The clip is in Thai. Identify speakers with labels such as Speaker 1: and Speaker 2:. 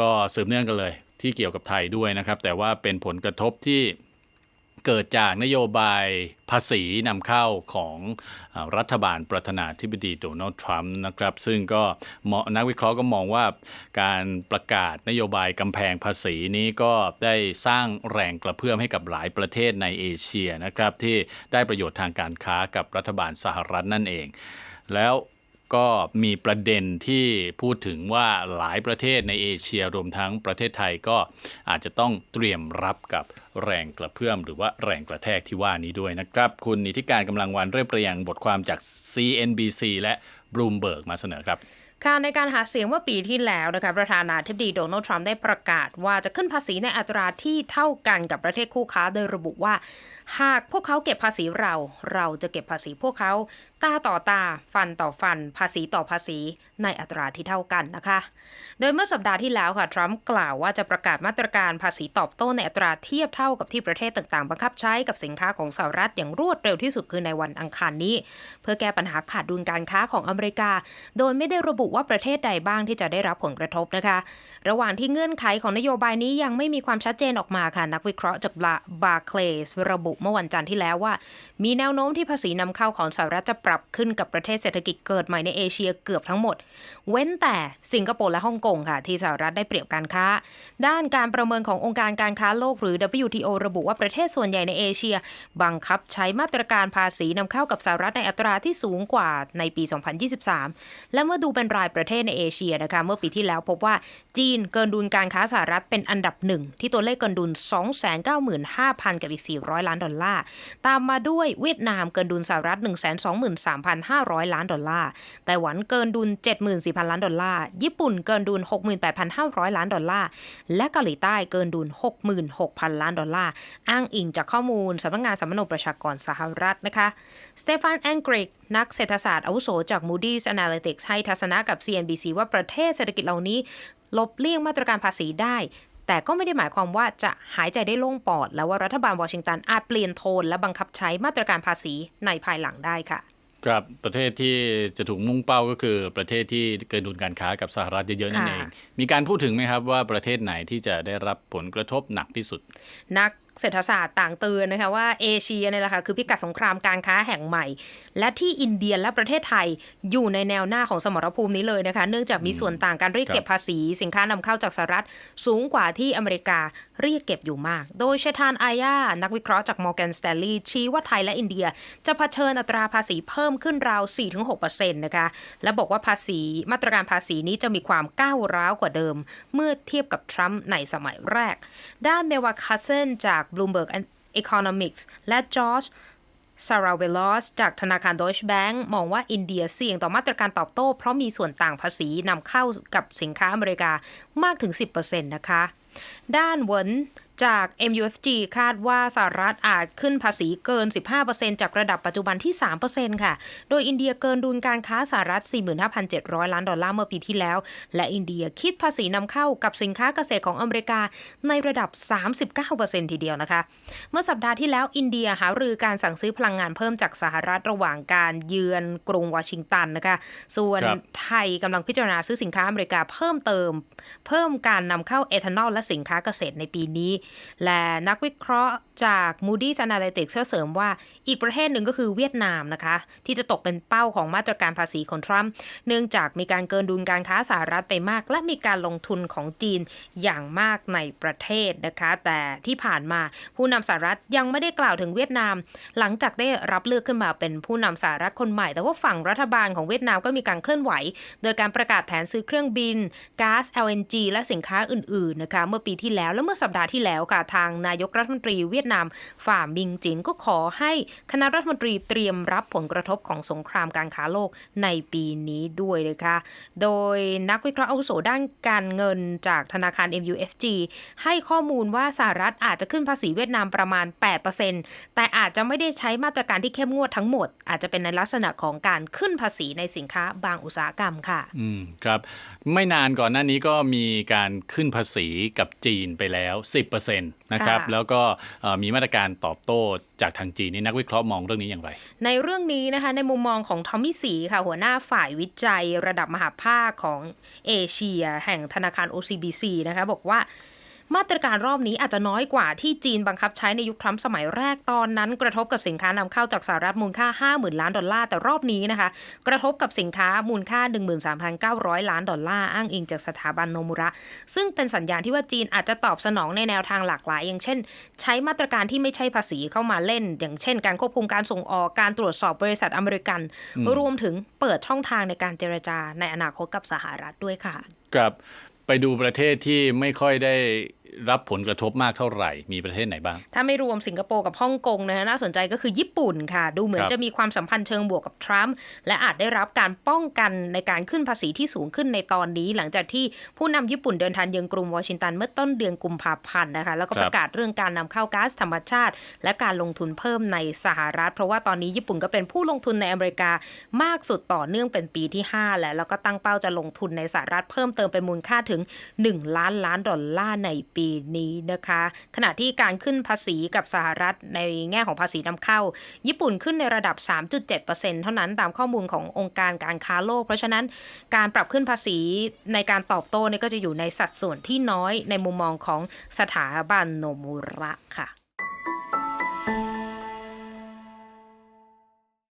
Speaker 1: ก็สืบเนื่องกันเลย ที่เกี่ยวกับไทยด้วยนะครับ แต่ว่าเป็นผลกระทบที่เกิดจากนโยบายภาษีนำเข้าของรัฐบาลประธานาธิบดีโดนัลด์ทรัมป์นะครับ ซึ่งก็นักวิเคราะห์ก็มองว่าการประกาศนโยบายกำแพงภาษีนี้ก็ได้สร้างแรงกระเพื่อมให้กับหลายประเทศในเอเชียนะครับ ที่ได้ประโยชน์ทางการค้ากับรัฐบาลสหรัฐนั่นเอง แล้ว ก็มีประเด็นที่พูดถึงว่าหลายประเทศในเอเชียรวมทั้งประเทศไทยก็อาจจะต้องเตรียมรับกับแรงกระเพื่อมหรือว่าแรงกระแทกที่ว่านี้ด้วยนะครับ คุณนิติการกำลังวันเรียบเรียงบทความจาก CNBC และ Bloomberg มาเสนอครับ
Speaker 2: ค่ะในการหาเสียงเมื่อปีที่แล้วนะคะประธานาธิบดีโดนัลด์ทรัมป์ได้ประกาศ ว่าจะขึ้นภาษีในอัตราที่เท่ากันกับประเทศคู่ค้า โดยระบุว่า หากพวกเขาเก็บภาษีเรา เราจะเก็บภาษีพวกเขา ตาต่อตา ฟันต่อฟัน ภาษีต่อภาษีในอัตราที่เท่ากันนะคะ โดยเมื่อสัปดาห์ที่แล้วค่ะทรัมป์กล่าวว่าจะประกาศมาตรการภาษีตอบโต้ในอัตราเทียบเท่ากับที่ประเทศต่างๆ บังคับใช้กับสินค้าของสหรัฐอย่างรวดเร็วที่สุดคือในวันอังคารนี้ เพื่อแก้ปัญหาขาดดุลการค้าของอเมริกา โดยไม่ได้ระบุว่าประเทศใดบ้างที่จะได้รับผลกระทบนะคะ ระหว่างที่เงื่อนไขของนโยบายนี้ยังไม่มีความชัดเจนออกมาค่ะ นักวิเคราะห์จากบาร์เคลสระบุเมื่อวันจันทร์ที่แล้วว่า มีแนวโน้มที่ภาษีนำเข้าของสหรัฐจะปรับขึ้นกับประเทศเศรษฐกิจเกิดใหม่ในเอเชียเกือบทั้งหมด เว้นแต่สิงคโปร์และฮ่องกงค่ะ ที่สหรัฐได้เปรียบการค้า ด้านการประเมินขององค์การการค้าโลกหรือ WTO ระบุว่าประเทศส่วนใหญ่ในเอเชีย บังคับใช้มาตรการภาษีนำเข้ากับสหรัฐในอัตราที่สูงกว่าในปี 2023 และเมื่อดูเป็นรายประเทศในเอเชียนะคะเมื่อปีที่แล้วพบว่าจีนเกินดุลการค้าสหรัฐเป็นอันดับหนึ่งที่ตัวเลขเกินดุล 295,000 กับอีก 400 ล้านดอลลาร์ ตามมาด้วยเวียดนามเกินดุลสหรัฐ 123,500 ล้านดอลลาร์ ไต้หวันเกินดุล 74,000 ล้านดอลลาร์ ญี่ปุ่นเกินดุล 68,500 ล้านดอลลาร์ และเกาหลีใต้เกินดุล 66,000 ล้านดอลลาร์ อ้างอิงจากข้อมูลสำนักงานสำนกประชากรสหรัฐนะคะ สเตฟานแองกริก นักเศรษฐศาสตร์อาวุโสจาก Moody's Analytics ให้ทัศนะกับ CNBC ว่าประเทศเศรษฐกิจเหล่านี้ลบเลี่ยงมาตรการภาษีได้ แต่ก็ไม่ได้หมายความว่าจะหายใจได้โล่งปอด แล้วว่ารัฐบาลวอชิงตันอาจเปลี่ยนโทนและบังคับใช้มาตรการภาษีในภายหลังได้ค่ะ
Speaker 1: ครับประเทศที่จะถูกมุ่งเป้าก็คือประเทศที่เกินดุลการค้ากับสหรัฐเยอะๆนั่นเอง มีการพูดถึงไหมครับว่าประเทศไหนที่จะได้รับผลกระทบหนักที่สุด
Speaker 2: นัก เศรษฐศาสตร์ต่างเตือนนะคะว่าเอเชียเนี่ยแหละค่ะคือพิกัดสงครามการค้าแห่งใหม่ และที่อินเดียและประเทศไทยอยู่ในแนวหน้าของสมรภูมินี้เลยนะคะ เนื่องจากมีส่วนต่างการเรียกเก็บภาษี สินค้านำเข้าจากสหรัฐสูงกว่าที่อเมริกาเรียกเก็บอยู่มาก โดยเชธานอายานักวิเคราะห์จากมอร์แกนสแตลลีชี้ว่าไทยและอินเดียจะเผชิญอัตราภาษีเพิ่มขึ้นราว 4-6%นะคะและบอกว่าภาษีมาตรการภาษีนี้จะมีความก้าวร้าวกว่าเดิม เมื่อเทียบกับทรัมป์ในสมัยแรก ด้านเมวาคาเซนจาก Bloomberg Economics และจอร์จซาราเวลอสจากธนาคารดอยช์แบงก์มองว่าอินเดียเสี่ยงต่อมาตรการตอบโต้ เพราะมีส่วนต่างภาษีนำเข้ากับสินค้าอเมริกามากถึง 10%นะคะ ด้านเวิน จาก MUFG คาดว่าสหรัฐอาจขึ้นภาษีเกิน 15%จากระดับปัจจุบันที่ 3%ค่ะ โดยอินเดียเกินดุลการค้าสหรัฐ 45,700 ล้านดอลลาร์เมื่อปีที่แล้ว และอินเดียคิดภาษีนำเข้ากับสินค้าเกษตรของอเมริกาในระดับ 39%ทีเดียวนะคะ เมื่อสัปดาห์ที่แล้วอินเดียหารือการสั่งซื้อพลังงานเพิ่มจากสหรัฐระหว่างการเยือนกรุงวอชิงตันนะคะ ส่วนไทยกำลังพิจารณาซื้อสินค้าอเมริกาเพิ่มเติม เพิ่มการนำเข้าเอทานอลและสินค้าเกษตรในปีนี้และนักวิเคราะห์จาก Moody's Analytics เสริมว่าอีกประเทศหนึ่งก็คือเวียดนามนะคะ ที่จะตกเป็นเป้าของมาตรการภาษีของทรัมป์เนื่องจากมีการเกินดุลการค้าสหรัฐไปมาก และมีการลงทุนของจีนอย่างมากในประเทศนะคะ แต่ที่ผ่านมาผู้นำสหรัฐยังไม่ได้กล่าวถึงเวียดนาม หลังจากได้รับเลือกขึ้นมาเป็นผู้นำสหรัฐคนใหม่ แต่ว่าฝั่งรัฐบาลของเวียดนามก็มีการเคลื่อนไหว โดยการประกาศแผนซื้อเครื่องบินก๊าซ LNG และสินค้าอื่นๆนะคะเมื่อปีที่แล้วและเมื่อสัปดาห์ที่แล้วค่ะทางนายกรัฐมนตรีเวียดนามฝ่ามิงจิงก็ขอให้คณะรัฐมนตรีเตรียมรับผลกระทบของสงครามการค้าโลกในปีนี้ด้วยเลยค่ะ โดยนักวิเคราะห์อาวุโสด้านการเงินจากธนาคาร MUFG ให้ข้อมูลว่าสหรัฐอาจจะขึ้นภาษีเวียดนามประมาณ 8%แต่อาจจะไม่ได้ใช้มาตรการที่เข้มงวดทั้งหมด อาจจะเป็นในลักษณะของการขึ้นภาษีในสินค้าบางอุตสาหกรรมค่ะ
Speaker 1: อืมครับ ไม่นานก่อนหน้านี้ก็มีการขึ้นภาษีกับจีนไปแล้ว 10% 10%นะครับ
Speaker 2: ค่ะ
Speaker 1: แล้วก็เอ่อมีมาตรการตอบโต้จากทางจีนนี่นักวิเคราะห์มองเรื่องนี้อย่างไร
Speaker 2: ในเรื่องนี้นะคะในมุมมองของทอมมี่สีค่ะหัวหน้าฝ่ายวิจัยระดับมหาภาคของเอเชีย แห่งธนาคาร OCBC นะคะบอกว่า มาตรการรอบนี้อาจจะน้อยกว่าที่จีนบังคับใช้ในยุคทรัมป์สมัยแรกตอนนั้น กระทบกับสินค้านำเข้าจากสหรัฐมูลค่า 50,000 ล้านดอลลาร์แต่รอบนี้นะคะ กระทบกับสินค้ามูลค่า 13,900 ล้านดอลลาร์อ้างอิงจากสถาบันโนมุระ ซึ่งเป็นสัญญาณที่ว่าจีนอาจจะตอบสนองในแนวทางหลากหลาย อย่างเช่น ใช้มาตรการที่ไม่ใช่ภาษีเข้ามาเล่น อย่างเช่น การควบคุมการส่งออกการตรวจสอบบริษัทอเมริกัน รวมถึงเปิดช่องทางในการเจรจาในอนาคตกับสหรัฐด้วยค่ะ
Speaker 1: กับไปดูประเทศที่ไม่ค่อยได้ รับผลกระทบมากเท่าไหร่ มีประเทศไหนบ้าง
Speaker 2: ถ้าไม่รวมสิงคโปร์กับฮ่องกงนะคะน่าสนใจก็คือญี่ปุ่นค่ะ ดูเหมือน
Speaker 1: ครับ
Speaker 2: จะมีความสัมพันธ์เชิงบวกกับทรัมป์และอาจได้รับการป้องกันในการขึ้นภาษีที่สูงขึ้นในตอนนี้ หลังจากที่ผู้นำญี่ปุ่นเดินทางเยือนกรุงวอชิงตันเมื่อต้นเดือนกุมภาพันธ์นะคะแล้วก็ประกาศเรื่องการนำเข้าก๊าซธรรมชาติ และการลงทุนเพิ่มในสหรัฐ เพราะว่าตอนนี้ญี่ปุ่นก็เป็นผู้ลงทุนในอเมริกามากสุดต่อเนื่องเป็นปีที่ 5 แล้วแล้วก็ตั้งเป้าจะลงทุนในสหรัฐเพิ่มเติมเป็นมูลค่าถึง 1 ล้านล้านดอลลาร์ในปีนี้นะคะ ขณะที่การขึ้นภาษีกับสหรัฐในแง่ของภาษีนำเข้า ญี่ปุ่นขึ้นในระดับ 3.7%เท่านั้นตามข้อมูลขององค์การการค้าโลก เพราะฉะนั้นการปรับขึ้นภาษีในการตอบโต้นี่ก็จะอยู่ในสัดส่วนที่น้อยในมุมมองของสถาบันโนมูระค่ะ